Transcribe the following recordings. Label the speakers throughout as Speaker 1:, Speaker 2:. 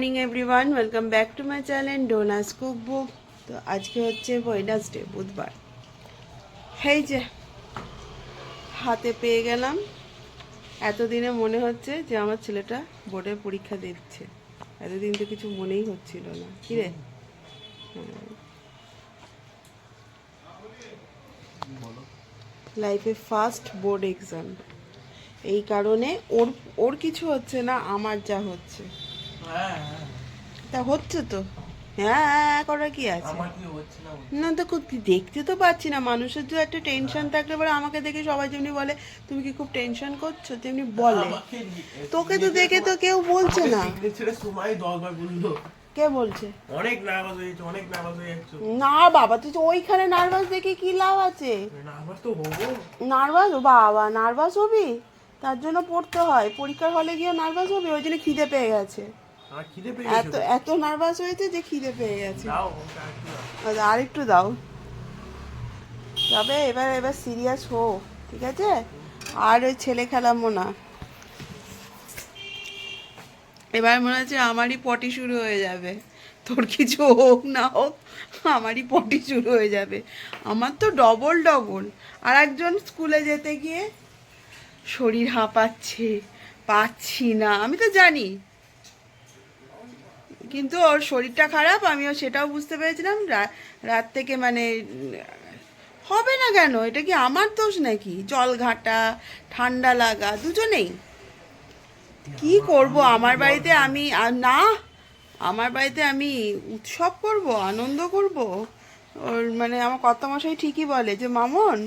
Speaker 1: Morning everyone welcome back to my channel Dona's cook book তো আজকে হচ্ছে Wednesday বুধবার। হেই যে, হাতে পেয়ে গেলাম। এতদিনে মনে হচ্ছে যে আমার ছেলেটা বোর্ডের পরীক্ষা দিচ্ছে। এতদিন তো কিছু মনেই হচ্ছিল না। কি রে? লাইফে ফার্স্ট বোর্ড এক্সাম এই কারণে ওর ওর কিছু হচ্ছে না, আমার যা হচ্ছে। তা হচ্ছে তো। হ্যাঁ হ্যাঁ করার কি আছে?
Speaker 2: না
Speaker 1: তো দেখতে তো পাচ্ছি না। মানুষের যে একটা টেনশন থাকলে পরে আমাকে দেখে সবাই যেমনি বলে তুমি কি খুব টেনশন করছ? তেমনি বলে। তোকে তো দেখে। তো কেউ বলছে না।
Speaker 2: সময় দরকার বলল।
Speaker 1: কে বলছে?
Speaker 2: অনেক নার্ভাস হয়েছে অনেক নার্ভাস হয়ে যাচ্ছে।
Speaker 1: না বাবা তুই তো ওইখানে নার্ভাস দেখে কি লাভ আছে?
Speaker 2: নার্ভাস তো হব।
Speaker 1: নার্ভাস বাবা নার্ভাস হবি? তার জন্য পড়তে হয়। পরীক্ষার হলে গিয়ে নার্ভাস হবি? ওই জন্য খিদে পেয়ে গেছে। এত এত নার্ভাস হয়েছে যে খিদে পেয়ে গেছে। আর একটু দাও। তবে এবার এবার সিরিয়াস হো ঠিক আছে? আর ওই ছেলে খেলামো না। এবার মনে হচ্ছে আমারই পটি শুরু হয়ে যাবে। তোর কিছু হোক না হোক আমারই পটি শুরু হয়ে যাবে। আমার তো ডবল ডবল আর একজন স্কুলে যেতে গিয়ে শরীর হাঁপাচ্ছে পাচ্ছি না। আমি তো জানি কিন্তু ওর শরীরটা খারাপ, আমিও সেটাও বুঝতে পেরেছিলাম। রাত থেকে মানে হবে না কেন? এটা কি আমার দোষ নাকি? জল ঘাটা, ঠান্ডা লাগা, দুজনেই। কি করব? আমার বাড়িতে আমি না, আমার বাড়িতে আমি উৎসব করব, আনন্দ করব। ওর মানে আমার কর্তামশাই ঠিকই বলে যে, মামন,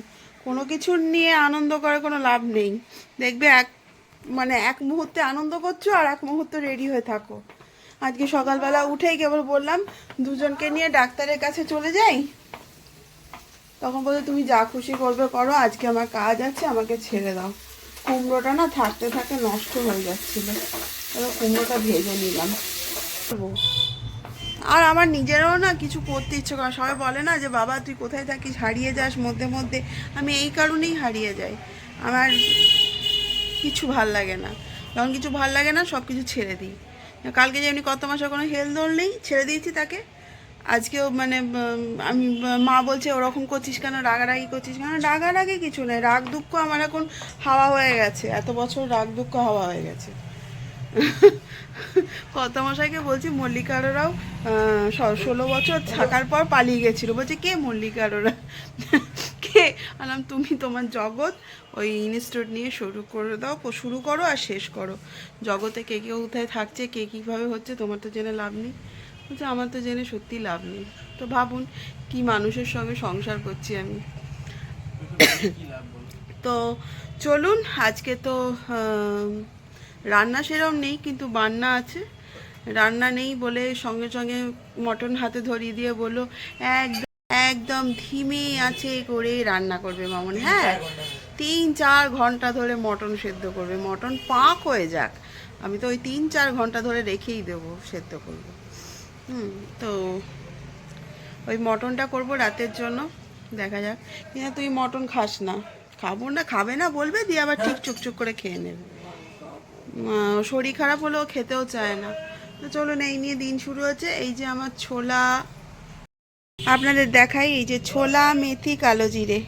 Speaker 1: কোনো কিছু নিয়ে আনন্দ করে কোনো লাভ নেই। দেখবে এক মানে এক মুহূর্তে আনন্দ করছ আর এক মুহূর্তে রেডি হয়ে থাকো। আজকে সকালবেলা উঠেই কেবল বললাম, দুজনকে নিয়ে ডাক্তারের কাছে চলে যাই। তখন বলতে তুমি যা খুশি করবে করো, আজকে আমার কাজ আছে, আমাকে ছেড়ে দাও। কুমড়োটা না থাকতে থাকতে নষ্ট হয়ে যাচ্ছিল। এবার কুমড়োটা ভেজে নিলাম। আর আমার নিজেরও না কিছু করতে ইচ্ছে করে সবাই বলে না যে, বাবা, তুই কোথায় থাকিস? হারিয়ে যাস মধ্যে মধ্যে। আমি এই কারণেই হারিয়ে যাই। আমার কিছু ভালো লাগে না। যখন কিছু ভালো লাগে না সব কিছু ছেড়ে দিই। কালকে যেমনি কত মাসে কোনো হেলথ দৌড় নেই, ছেড়ে দিয়েছি তাকে। আজকেও মানে আমি, মা বলছে, ওরকম করছিস কেন? রাগারাগি করছিস কেন? রাগারাগি কিছু নেই। রাগ দুঃখ আমার এখন হাওয়া হয়ে গেছে। এত বছর রাগ দুঃখ হাওয়া হয়ে গেছে। কত মশাইকে বলছি, মল্লিকারোরাও ষোলো বছর থাকার পর পালিয়ে গেছিল। বলছে, কে মল্লিকারোরা? কে আলাম, তুমি তোমার জগৎ ওই ইনস্টিটিউট নিয়ে শুরু করে দাও শুরু করো আর শেষ করো। জগতে কে কে কোথায় থাকছে, কে কীভাবে হচ্ছে, তোমার তো জেনে লাভ নেই। বলছে, আমার তো জেনে সত্যি লাভ নেই। তো ভাবুন, কি মানুষের সঙ্গে সংসার করছি আমি। তো চলুন, আজকে তো রান্না সেরম নেই, কিন্তু বান্না আছে। রান্না নেই বলে সঙ্গে সঙ্গে মটন হাতে ধরিয়ে দিয়ে বলল, একদম একদম ধিমে আছে করে রান্না করবে মামন হ্যাঁ? তিন চার ঘণ্টা ধরে মটন সেদ্ধ করবে। মটন পাক হয়ে যাক। আমি তো ওই তিন চার ঘণ্টা ধরে রেখেই দেবো সেদ্ধ করব। হুম, তো ওই মটনটা করব রাতের জন্য, দেখা যাক। কিন্তু তুই মটন খাস না। খাব না, খাবে না বলবে, দিয়ে আবার ঠিক চুকচুক করে খেয়ে নেবে। শরীর খারাপ হলেও খেতেও চায় না। তো চলুন, এই নিয়ে দিন শুরু হচ্ছে। এই যে আমার ছোলা আপনাদের দেখাই এই যে ছোলা, মেথি, কালো জিরে।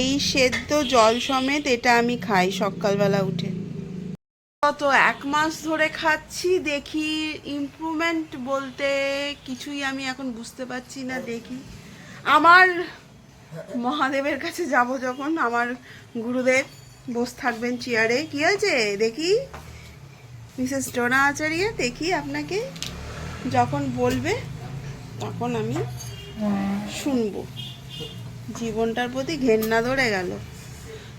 Speaker 1: এই সেদ্ধ জল সমেত এটা আমি খাই সকালবেলা উঠে। গত এক মাস ধরে খাচ্ছি, দেখি ইমপ্রুভমেন্ট বলতে কিছুই আমি এখন বুঝতে পারছি না, দেখি। আমার মহাদেবের কাছে যাব যখন, আমার গুরুদেব বস থাকবেন চেয়ারে কি হয়েছে? দেখি। মিসেস ডোনা আচার্য, দেখি আপনাকে। যখন বলবে, তখন আমি শুনব। জীবনটার প্রতি ঘেন্না ধরে গেল।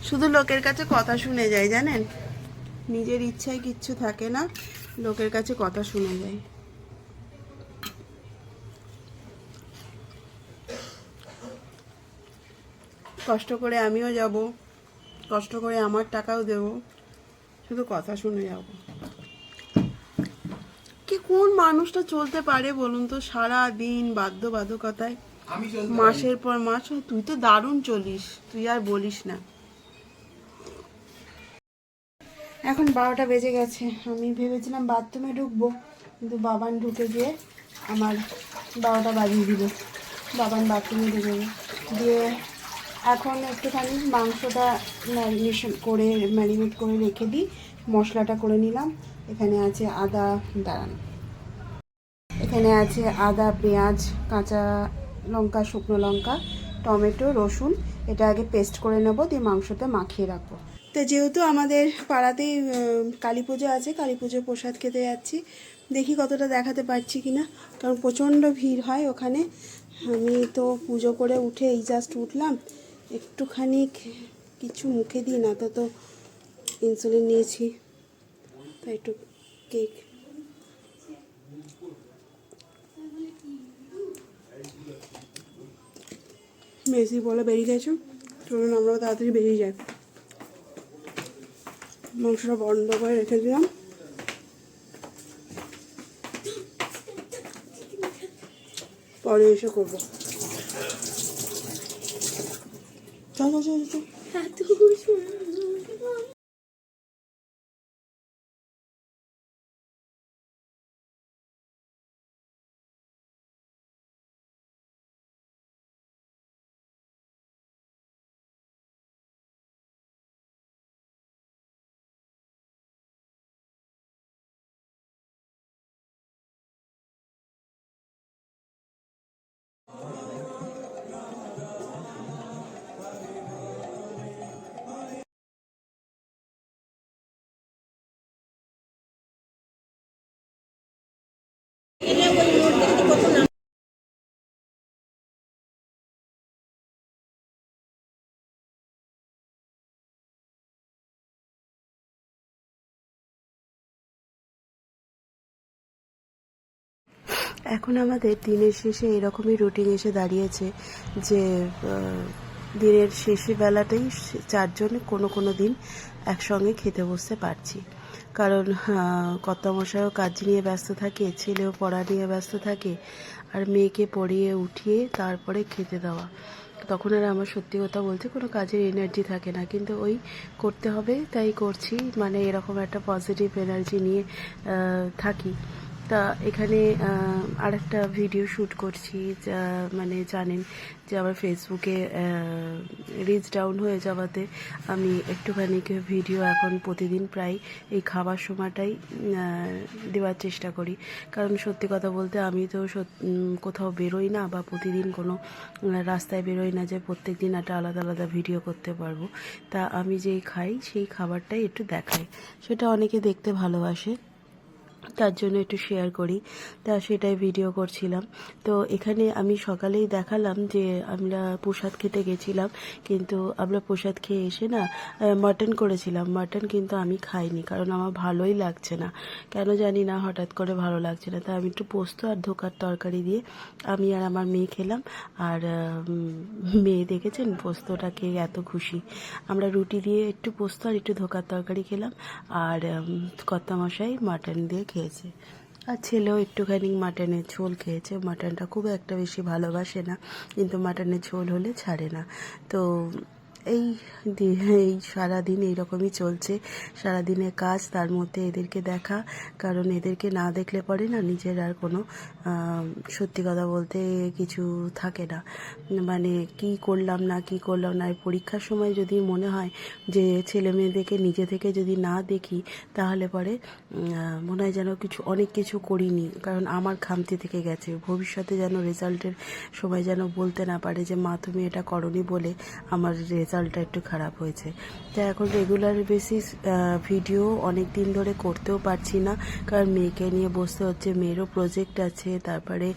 Speaker 1: শুধু লোকের কাছে কথা শুনে যায়, জানেন? নিজের ইচ্ছায় কিচ্ছু থাকে না, লোকের কাছে কথা শুনে যায়। কষ্ট করে আমিও যাব, কষ্ট করে আমার টাকাও দেব, শুধু কথা শুনে যাব। কি কোন মানুষটা চলতে পারে বলুন তো? সারা দিন বাধ্যবাধকতায় মাসের পর মাস তুই তো দারুণ চলিস তুই আর বলিস না। এখন বারোটা বেজে গেছে আমি ভেবেছিলাম বাথরুমে ঢুকবো
Speaker 3: কিন্তু বাবান ঢুকে গিয়ে আমার বারোটা বাজিয়ে দিল। বাবান বাথরুমে ঢুকে দিয়ে এখন একটুখানি মাংসটা ম্যারিনেশন করে ম্যারিনেট করে রেখে দিই মশলাটা করে নিলাম। এখানে আছে আদা, দাঁড়ান। এখানে আছে আদা, পেঁয়াজ, কাঁচা লঙ্কা, শুকনো লঙ্কা, টমেটো, রসুন। এটা আগে পেস্ট করে নেব, দিয়ে মাংসতে মাখিয়ে রাখব। তো যেহেতু আমাদের পাড়াতেই কালী পুজো আছে, কালী পুজো প্রসাদ খেতে যাচ্ছি। দেখি কতটা দেখাতে পারছি কি না কারণ প্রচণ্ড ভিড় হয় ওখানে। আমি তো পুজো করে উঠে এই জাস্ট উঠলাম। একটুখানি কিছু মুখে দিই না তো তো ইনসুলিন নিয়েছি। একটু কেক। মেসি, বলে বেরিয়ে গেছো? চলুন আমরাও তাড়াতাড়ি বেরিয়ে যাই। মাংসটা বন্ধ করে রেখে দিলাম। পরে এসে করব। চল চল চল। এখন আমাদের দিনের শেষে এরকমই রুটিন এসে দাঁড়িয়েছে যে দিনের শেষে বেলাতেই সে- চারজন কোনো কোনো দিন একসঙ্গে খেতে বসতে পারছি। কারণ কর্তামশাইও কাজ নিয়ে ব্যস্ত থাকে, ছেলেও পড়া নিয়ে ব্যস্ত থাকে, আর মেয়েকে পড়িয়ে উঠিয়ে তারপরে খেতে দেওয়া। তখন আর আমার সত্যি কথা বলতে কোনো কাজের এনার্জি থাকে না। কিন্তু ওই করতে হবে, তাই করছি। মানে এরকম একটা পজিটিভ এনার্জি নিয়ে থাকি। তা এখানে আর একটা ভিডিও শ্যুট করছি, যা মানে জানেন যে আমার ফেসবুকে রিচ ডাউন হয়ে যাওয়াতে আমি একটুখানি ভিডিও এখন প্রতিদিন প্রায় এই খাবার সময়টাই দেওয়ার চেষ্টা করি। কারণ সত্যি কথা বলতে আমি তো কোথাও বেরোই না বা প্রতিদিন কোনো রাস্তায় বেরোই না যে প্রত্যেক দিন একটা আলাদা আলাদা ভিডিও করতে পারব। তা আমি যেই খাই, সেই খাবারটাই একটু দেখাই। সেটা অনেকে দেখতে ভালোবাসে। তার জন্য একটু শেয়ার করি। তা সেটাই ভিডিও করছিলাম। তো এখানে আমি সকালেই দেখালাম যে আমরা প্রসাদ খেতে গেছিলাম, কিন্তু আমরা প্রসাদ খেয়ে এসে না মাটন করেছিলাম। মাটন কিন্তু আমি খাইনি, কারণ আমার ভালোই লাগছে না। কেন জানি না, হঠাৎ করে ভালো লাগছে না। তা আমি একটু পোস্ত আর ধোকার তরকারি দিয়ে আমি আর আমার মেয়ে খেলাম। আর মেয়ে দেখেছেন পোস্তটা খেয়ে এত খুশি? আমরা রুটি দিয়ে একটু পোস্ত আর একটু ধোকার তরকারি খেলাম। আর কর্তামশাই মাটন দিয়ে খেয়েছে। আর ছেলেও একটুখানি মাটনের ঝোল খেয়েছে। মাটনটা খুব একটা বেশি ভালোবাসে না, কিন্তু মাটনের ঝোল হলে ছাড়ে না। তো এই এই সারাদিন এইরকমই চলছে। সারাদিনের কাজ, তার মধ্যে এদেরকে দেখা। কারণ এদেরকে না দেখলে পরে না নিজের আর কোনো সত্যি কথা বলতে কিছু থাকে না। মানে কি করলাম না, কি করলাম না পরীক্ষার সময় যদি মনে হয় যে ছেলে মেয়েদেরকে নিজে থেকে যদি না দেখি, তাহলে পরে মনে হয় যেন কিছু, অনেক কিছু করিনি। কারণ আমার খামতি থেকে গেছে। ভবিষ্যতে যেন রেজাল্টের সময় যেন বলতে না পারে যে, মা, তুমি এটা করনি বলে আমার রেজাল্টটা একটু খারাপ হয়েছে। তাই এখন রেগুলার বেসিস ভিডিও অনেক দিন ধরে করতেও পারছি না। কারণ মেয়েকে নিয়ে বসতে হচ্ছে, মেয়েরও প্রজেক্ট আছে, তারপরে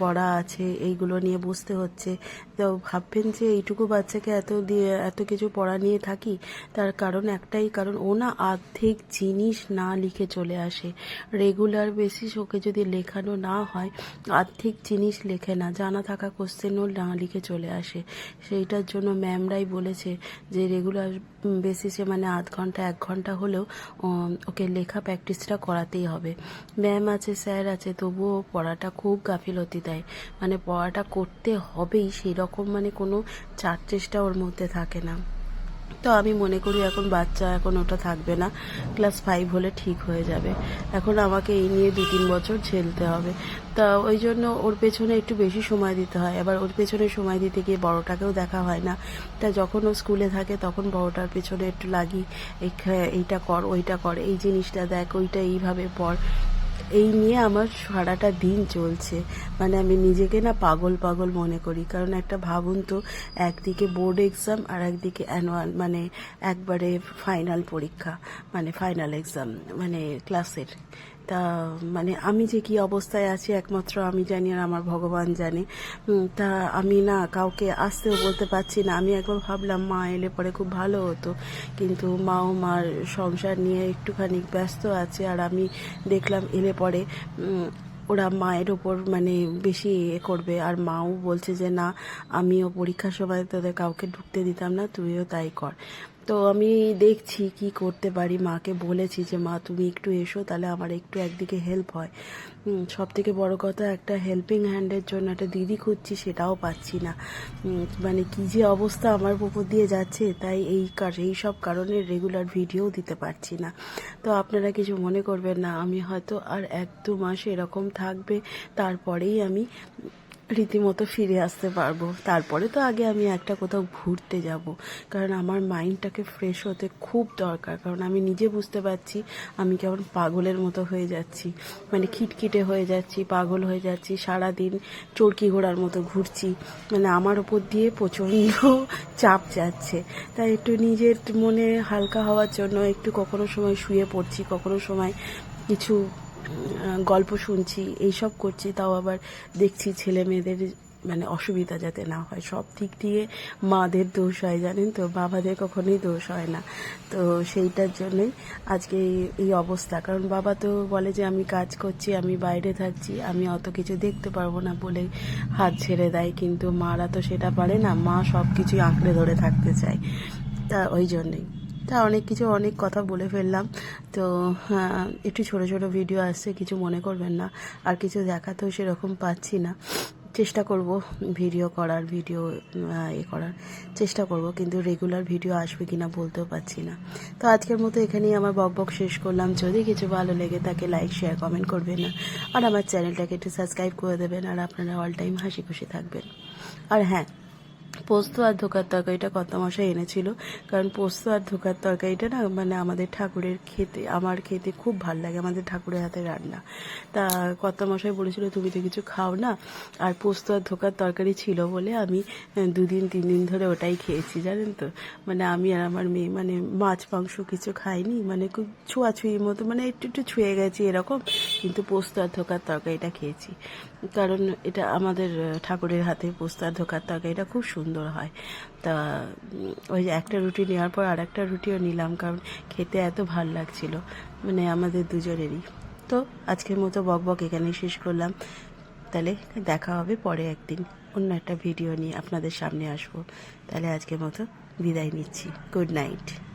Speaker 3: পড়া আছে, এইগুলো নিয়ে বসতে হচ্ছে। তো ভাববেন যে এইটুকু বাচ্চাকে এত দিয়ে, এত কিছু পড়া নিয়ে থাকি, তার কারণ একটাই, কারণ ও না আর্ধেক জিনিস না লিখে চলে আসে। রেগুলার বেসিস ওকে যদি লেখানো না হয় আর্ধেক জিনিস লেখে না, জানা থাকা কোশ্চেনও না লিখে চলে আসে। সেইটার জন্য ম্যামরাই বলেছে যে রেগুলার বেসিসে মানে আধ ঘণ্টা, এক ঘণ্টা হলেও ওকে লেখা প্র্যাকটিসটা করাতেই হবে। ম্যাম আছে স্যার আছে, তবুও পড়াটা খুব গাফিলতি দেয়। মানে পড়াটা করতে হবেই, সেরকম মানে কোনো চার চেষ্টা ওর মধ্যে থাকে না। তো আমি মনে করি এখন বাচ্চা এখন ওটা থাকবে না। ক্লাস ফাইভ হলে ঠিক হয়ে যাবে। এখন আমাকে এই নিয়ে দু তিন বছর ঝেলতে হবে। তা ওই জন্য ওর পেছনে একটু বেশি সময় দিতে হয়। এবার ওর পেছনে সময় দিতে গিয়ে বড়টাকেও দেখা হয় না। তা যখন ও স্কুলে থাকে তখন বড়টার পেছনে একটু লাগি এই এইটা কর, ওইটা কর, এই জিনিসটা দেখ, ওইটা এইভাবে পড়। এই নিয়ে আমার সারাটা দিন চলছে। মানে আমি নিজেকে না পাগল পাগল মনে করি। কারণ একটা ভাবুন তো, একদিকে বোর্ড এক্সাম আর একদিকে অ্যানুয়াল মানে একবারে ফাইনাল পরীক্ষা মানে ফাইনাল এক্সাম মানে ক্লাসের। তা মানে আমি যে কি অবস্থায় আছি একমাত্র আমি জানি আর আমার ভগবান জানে। তা আমি না কাউকে আসতেও বলতে পারছি না। আমি একবার ভাবলাম, মা এলে পরে খুব ভালো হতো। কিন্তু মাও মার সংসার নিয়ে একটুখানি ব্যস্ত আছে আর আমি দেখলাম এলে পরে ওরা মায়ের ওপর মানে বেশি এ করবে। আর মাও বলছে যে, না, আমিও পরীক্ষার সময় তোদের কাউকে ঢুকতে দিতাম না, তুইও তাই কর। তো আমি দেখছি কি করতে পারি। মাকে বলেছি যে, মা, তুমি একটু এসো, তাহলে আমার একটু একদিকে হেল্প হয়। সব থেকে বড় কথা, একটা হেল্পিং হ্যান্ডের জন্য একটা দিদি খুঁজছি, সেটাও পাচ্ছি না। মানে কি যে অবস্থা আমার উপর দিয়ে যাচ্ছে, তাই এই এই সব কারণে রেগুলার ভিডিও দিতে পারছি না। তো আপনারা কিছু মনে করবেন না, আমি হয়তো আর এক দু মাস এরকম থাকবে, তারপরেই আমি রীতিমতো ফিরে আসতে পারব। তারপরে তো আগে আমি একটা কোথাও ঘুরতে যাব। কারণ আমার মাইন্ডটাকে ফ্রেশ হতে খুব দরকার। কারণ আমি নিজে বুঝতে পারছি আমি কেমন পাগলের মতো হয়ে যাচ্ছি। মানে খিটখিটে হয়ে যাচ্ছি, পাগল হয়ে যাচ্ছি সারা দিন চরকি ঘোড়ার মতো ঘুরছি। মানে আমার ওপর দিয়ে প্রচণ্ড চাপ যাচ্ছে। তাই একটু নিজের মনে হালকা হওয়ার জন্য একটু কখনো সময় শুয়ে পড়ছি, কখনো সময় কিছু গল্প শুনছি, এইসব করছি, তাও আবার দেখছি ছেলে মেয়েদের মানে অসুবিধা যাতে না হয়। সব দিক দিয়ে মাদের দোষ হয়, জানেন তো? বাবাদের কখনোই দোষ হয় না। তো সেইটার জন্যই আজকে এই- এই অবস্থা। কারণ বাবা তো বলে যে, আমি কাজ করছি, আমি বাইরে থাকছি, আমি অত কিছু দেখতে পারব না বলে হাত ছেড়ে দেয়। কিন্তু মারা তো সেটা পারে না, মা সব কিছুই আঁকড়ে ধরে থাকতে চায়। তা ওই জন্যই। তা অনেক কিছু অনেক কথা বলে ফেললাম। তো হ্যাঁ, একটু ছোট ছোট ভিডিও আসছে কিছু মনে করবেন না। আর কিছু দেখাতেও সেরকম পাচ্ছি না। চেষ্টা করব ভিডিও করার ভিডিও এ করার। চেষ্টা করব কিন্তু রেগুলার ভিডিও আসবে কিনা বলতেও পারছি না। তো আজকের মতো এখানেই আমার বক বক শেষ করলাম। যদি কিছু ভালো লেগে তাকে লাইক শেয়ার কমেন্ট করবেন না। আর আমার চ্যানেলটাকে একটু সাবস্ক্রাইব করে দেবেন আর আপনারা অল টাইম হাসি খুশি থাকবেন। আর হ্যাঁ পোস্ত আর ধোকার তরকারিটা কত মশাই এনেছিল। কারণ পোস্ত আর ধোকার তরকারিটা না মানে আমাদের ঠাকুরের খেতে, আমার খেতে খুব ভালো লাগে আমাদের ঠাকুরের হাতে রান্না। তা কত মশাই বলেছিল, তুমি তো কিছু খাও না? আর পোস্ত আর ধোকার তরকারি ছিল বলে আমি দুদিন, তিন দিন ধরে ওটাই খেয়েছি, জানেন তো? মানে আমি আর আমার মেয়ে মানে মাছ, মাংস কিছু খাইনি মানে খুব ছোঁয়াছুঁয়ির মতো মানে একটু একটু ছুঁয়ে গেছি এরকম, কিন্তু পোস্ত আর ধোকার তরকারিটা খেয়েছি। কারণ এটা আমাদের ঠাকুরের হাতে পোস্ত আর ধোকার তরকারিটা খুব সুন্দর হয়। তা ওই একটা রুটি নেওয়ার পর আর একটা রুটিও নিলাম কারণ খেতে এত ভালো লাগছিল। মানে আমাদের দুজনেরই। তো আজকের মতো বক বক এখানেই শেষ করলাম। তাহলে দেখা হবে পরে একদিন অন্য একটা ভিডিও নিয়ে আপনাদের সামনে আসব। তাহলে আজকের মতো বিদায় নিচ্ছি। Good night.